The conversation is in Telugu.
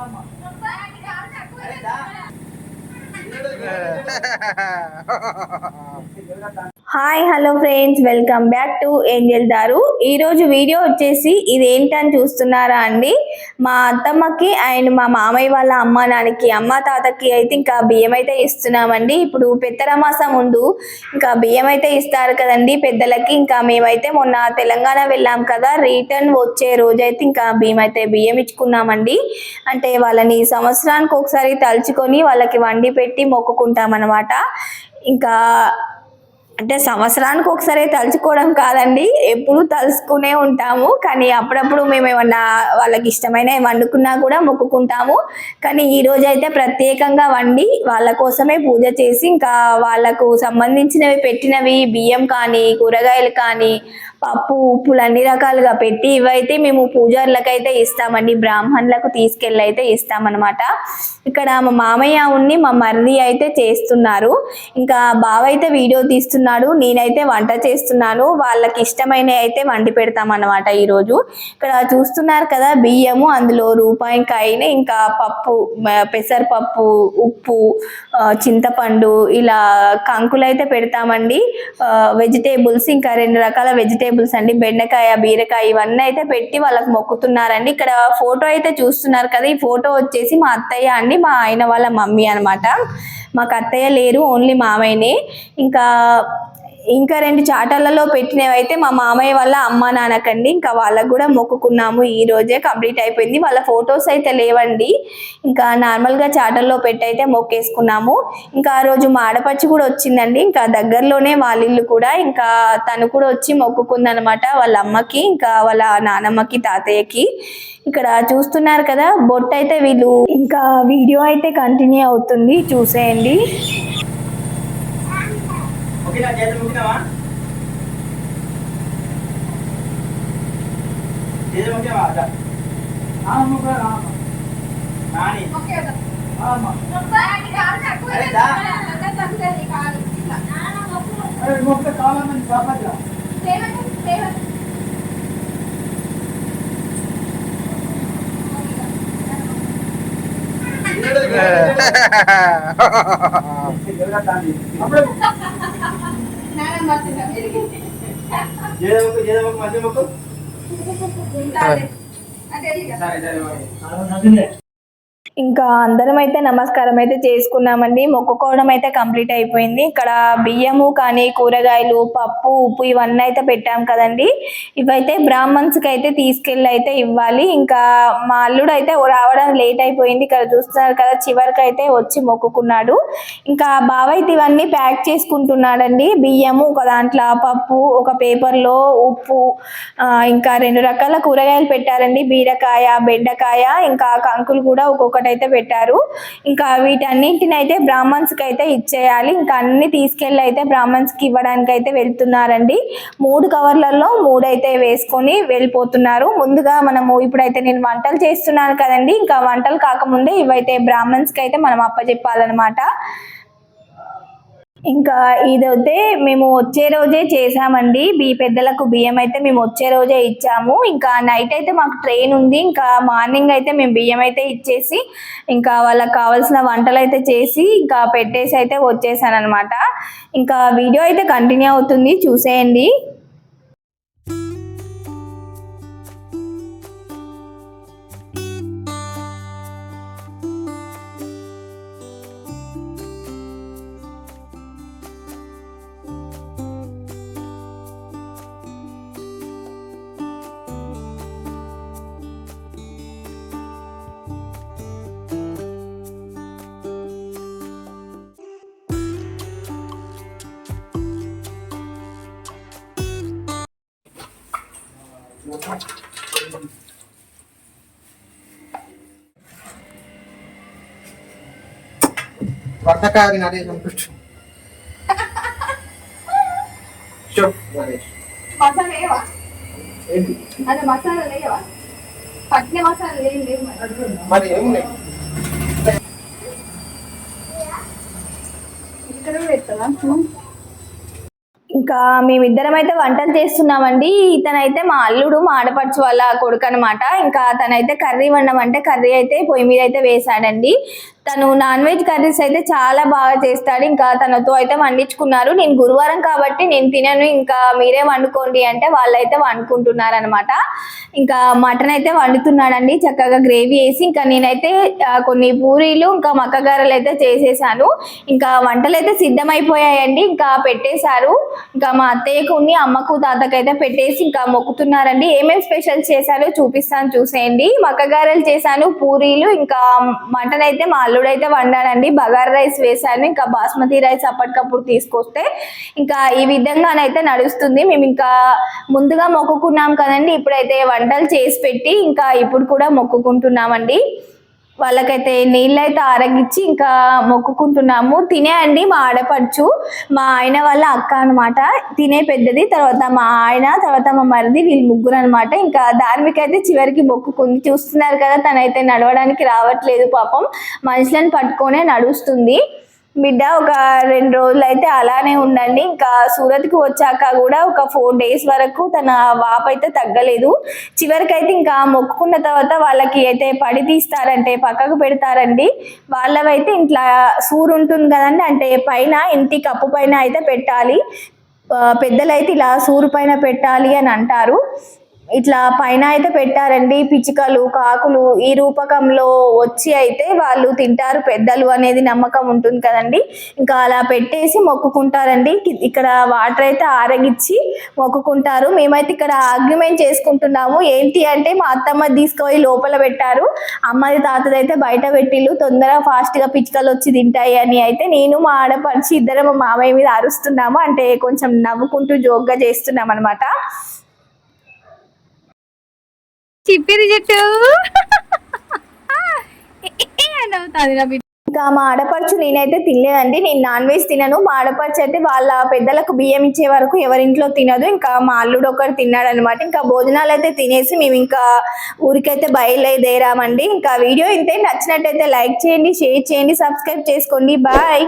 ஆமா hi hello friends. Welcome back to angel దారు. ఈరోజు వీడియో వచ్చేసి ఇది ఏంటని చూస్తున్నారా అండి? మా అత్తమ్మకి అండ్ మా మామయ్య వాళ్ళ అమ్మ నాన్నకి అమ్మ తాతకి అయితే ఇంకా బియ్యం అయితే ఇస్తున్నామండి. ఇప్పుడు పెత్తరమాసం ముందు ఇంకా బియ్యం అయితే ఇస్తారు కదండి పెద్దలకి. ఇంకా మేమైతే మొన్న తెలంగాణ వెళ్ళాం కదా రిటర్న్ వచ్చే రోజైతే ఇంకా బియ్యం అయితే బియ్యం ఇచ్చుకున్నామండి. అంటే వాళ్ళని సంవత్సరానికి ఒకసారి తలుచుకొని వాళ్ళకి వండి పెట్టి మొక్కుకుంటాం అనమాట ఇంకా అంటే సంవత్సరానికి ఒకసారి తలుచుకోవడం కాదండి. ఎప్పుడు తలుసుకునే ఉంటాము. కానీ అప్పుడప్పుడు మేము ఏమన్నా వాళ్ళకి ఇష్టమైన వండుకున్నా కూడా మొక్కుకుంటాము. కానీ ఈ రోజు అయితే ప్రత్యేకంగా వండి వాళ్ళ కోసమే పూజ చేసి ఇంకా వాళ్ళకు సంబంధించినవి పెట్టినవి బియ్యం కానీ కూరగాయలు కానీ పప్పు ఉప్పులు అన్ని రకాలుగా పెట్టి ఇవైతే మేము పూజారులకైతే ఇస్తామండి. బ్రాహ్మణులకు తీసుకెళ్ళి అయితే ఇస్తామన్నమాట. ఇక్కడ మా మామయ్య ఉన్ని మా మరిది అయితే చేస్తున్నారు. ఇంకా బావ అయితే వీడియో తీస్తున్నాడు. నేనైతే వంట చేస్తున్నాను. వాళ్ళకి ఇష్టమైన అయితే వండి పెడతామన్నమాట ఈరోజు. ఇక్కడ చూస్తున్నారు కదా బియ్యము అందులో రూపాయికాయని ఇంకా పప్పు పెసరపప్పు ఉప్పు చింతపండు ఇలా కంకులు అయితే పెడతామండి వెజిటేబుల్స్ ఇంకా రెండు రకాల వెజిటేబుల్స్ అండి బెండకాయ బీరకాయ ఇవన్నీ అయితే పెట్టి వాళ్ళకి మొక్కుతున్నారండి. ఇక్కడ ఫోటో అయితే చూస్తున్నారు కదా ఈ ఫోటో వచ్చేసి మా అత్తయ్య అండి మా ఆయన వాళ్ళ మమ్మీ అన్నమాట. మాకు అత్తయ్య లేరు ఓన్లీ మామయ్యనే. ఇంకా ఇంకా రెండు చాటలలో పెట్టినవి అయితే మా మామయ్య వాళ్ళ అమ్మ నాన్నకండి. ఇంకా వాళ్ళకు కూడా మొక్కుకున్నాము. ఈ రోజే కంప్లీట్ అయిపోయింది. వాళ్ళ ఫొటోస్ అయితే లేవండి. ఇంకా నార్మల్గా చాటల్లో పెట్టి అయితే మొక్కేసుకున్నాము. ఇంకా ఆ రోజు మా ఆడపచ్చి కూడా వచ్చిందండి. ఇంకా దగ్గరలోనే వాళ్ళ ఇల్లు కూడా. ఇంకా తను కూడా వచ్చి మొక్కుకుందనమాట వాళ్ళ అమ్మకి ఇంకా వాళ్ళ నానమ్మకి తాతయ్యకి. ఇక్కడ చూస్తున్నారు కదా బొట్టు అయితే వీళ్ళు ఇంకా వీడియో అయితే కంటిన్యూ అవుతుంది. చూసేయండి. ఓకేనా చేతులు ముట్టినావా చేతులు ముట్టినావా అదా నాని ముక్కు చేతులు ముక్కు మధ్య ముక్కు? సరే. సరే. ఇంకా అందరం అయితే నమస్కారం అయితే చేసుకున్నామండి. మొక్కుకోవడం అయితే కంప్లీట్ అయిపోయింది. ఇక్కడ బియ్యము కానీ కూరగాయలు పప్పు ఉప్పు ఇవన్నీ అయితే పెట్టాం కదండి. ఇవైతే బ్రాహ్మణ్స్కి అయితే తీసుకెళ్ళి అయితే ఇవ్వాలి. ఇంకా మా అల్లుడు అయితే రావడం లేట్ అయిపోయింది ఇక్కడ చూస్తున్నారు కదా చివరికి అయితే వచ్చి మొక్కుకున్నాడు. ఇంకా బావైతే ఇవన్నీ ప్యాక్ చేసుకుంటున్నాడండి. బియ్యము ఒక దాంట్లో పప్పు ఒక పేపర్లో ఉప్పు ఇంకా రెండు రకాల కూరగాయలు పెట్టారండి. బీరకాయ బెండకాయ ఇంకా కంకులు కూడా ఒక్కొక్క అయితే పెట్టారు. ఇంకా వీటన్నింటిని అయితే బ్రాహ్మణ్స్కి అయితే ఇచ్చేయాలి. ఇంకా అన్ని తీసుకెళ్ళి అయితే బ్రాహ్మణ్స్కి ఇవ్వడానికి అయితే వెళ్తున్నారండి. మూడు కవర్లలో మూడు అయితే వేసుకొని వెళ్ళిపోతున్నారు. ముందుగా మనము ఇప్పుడైతే నేను వంటలు చేస్తున్నాను కదండి. ఇంకా వంటలు కాకముందే ఇవైతే బ్రాహ్మణ్స్కి అయితే మనం అప్పచెప్పాలన్నమాట ఇంకా ఇదైతే మేము వచ్చే రోజే చేసామండి బి పెద్దలకు బియ్యం అయితే మేము వచ్చే రోజే ఇచ్చాము. ఇంకా నైట్ అయితే మాకు ట్రైన్ ఉంది. ఇంకా మార్నింగ్ అయితే మేము బియ్యం అయితే ఇచ్చేసి ఇంకా వాళ్ళకి కావాల్సిన వంటలు అయితే చేసి ఇంకా పెట్టేసి అయితే వచ్చేసాను అనమాట ఇంకా వీడియో అయితే కంటిన్యూ అవుతుంది. చూసేయండి. మసాలా ఏం లేవు? మరి. ఏమున్నాయి ఇక్కడ కూడా ఎత్తవా ఇంకా మేమిద్దరం అయితే వంటలు చేస్తున్నామండి. ఇతనైతే మా అల్లుడు మా ఆడపడుచు వాళ్ళ కొడుకు అనమాట ఇంకా తనైతే కర్రీ వండమంటే కర్రీ అయితే పొయ్యి మీద అయితే వేశాడండి. తను నాన్ వెజ్ కర్రీస్ అయితే చాలా బాగా చేస్తాడు. ఇంకా తనతో అయితే వండించుకున్నారు. నేను గురువారం కాబట్టి నేను తినను. ఇంకా మీరే వండుకోండి అంటే వాళ్ళైతే వండుకుంటున్నారు అనమాట ఇంకా మటన్ అయితే వండుతున్నాడండి. చక్కగా గ్రేవీ వేసి ఇంకా నేనైతే కొన్ని పూరీలు ఇంకా మక్కగారలు అయితే చేసేసాను. ఇంకా వంటలు అయితే సిద్ధమైపోయాయండి. ఇంకా పెట్టేశారు. ఇంకా మా అత్తయ్యకుని అమ్మకు తాతకు అయితే పెట్టేసి ఇంకా మొక్కుతున్నారండి. ఏమేమి స్పెషల్ చేశారో చూపిస్తాను చూసేయండి. మక్కగారలు చేశాను పూరీలు ఇంకా మటన్ అయితే మా అల్లుడు అయితే వండానండి బగార్ రైస్ వేసాను ఇంకా బాస్మతి రైస్ అప్పటికప్పుడు తీసుకొస్తే ఇంకా ఈ విధంగానైతే నడుస్తుంది. మేము ఇంకా ముందుగా మొక్కుకున్నాం కదండి ఇప్పుడైతే వంటలు చేసి పెట్టి ఇంకా ఇప్పుడు కూడా మొక్కుకుంటున్నామండి. వాళ్ళకైతే నీళ్ళు అయితే ఇంకా మొక్కుకుంటున్నాము. తినే అండి మా ఆడపడుచు. మా ఆయన వాళ్ళ అక్క అనమాట తినే పెద్దది తర్వాత మా ఆయన తర్వాత మా మరిది వీళ్ళు ముగ్గురు అనమాట ఇంకా ధార్మిక అయితే చివరికి మొక్కుకుంది. చూస్తున్నారు కదా తనైతే నడవడానికి రావట్లేదు పాపం. మనుషులను పట్టుకొనే నడుస్తుంది. బిడ్డ ఒక రెండు రోజులు అయితే అలానే ఉండండి. ఇంకా సూరత్కి వచ్చాక కూడా ఒక ఫోర్ డేస్ వరకు తన వాపు అయితే తగ్గలేదు. చివరికి అయితే ఇంకా మొక్కుకున్న తర్వాత వాళ్ళకి అయితే పడి తీస్తారంటే పక్కకు పెడతారండి. వాళ్ళవైతే ఇంట్లో సూరు ఉంటుంది కదండి అంటే పైన ఇంటి కప్పు పైన అయితే పెట్టాలి. పెద్దలైతే ఇలా సూరు పైన పెట్టాలి అని అంటారు. ఇట్లా పైన అయితే పెట్టారండి. పిచ్చుకలు కాకులు ఈ రూపకంలో వచ్చి అయితే వాళ్ళు తింటారు. పెద్దలు అనేది నమ్మకం ఉంటుంది కదండి. ఇంకా అలా పెట్టేసి మొక్కుకుంటారండి. ఇక్కడ వాటర్ అయితే ఆరగిచ్చి మొక్కుకుంటారు. మేమైతే ఇక్కడ ఆర్గ్యుమెంట్ చేసుకుంటున్నాము. ఏంటి అంటే మా అత్తమ్మ తీసుకుపోయి లోపల పెట్టారు. అమ్మది తాతది అయితే బయట పెట్టిళ్ళు. తొందరగా ఫాస్ట్గా పిచ్చుకలు వచ్చి తింటాయి అని అయితే నేను మా ఆడపడిచి ఇద్దరం మా మామయ్య మీద అరుస్తున్నాము. అంటే కొంచెం నవ్వుకుంటూ జోక్గా చేస్తున్నాం అనమాట చిప్పిరి చెట్టు అవుతుంది నా బిడ్డ. ఇంకా మా ఆడపడుచు నేనైతే తినలేదండి. నేను నాన్ వెజ్ తినను. మా ఆడపడుచు అయితే వాళ్ళ పెద్దలకు బియ్యం ఇచ్చే వరకు ఎవరింట్లో తినదు. ఇంకా మా అల్లుడు ఒకరు తిన్నాడు అనమాట ఇంకా భోజనాలు అయితే తినేసి మేము ఇంకా ఊరికైతే బయలుదేరామండి. ఇంకా వీడియో ఇంతే నచ్చినట్టయితే లైక్ చేయండి షేర్ చేయండి సబ్స్క్రైబ్ చేసుకోండి. బాయ్.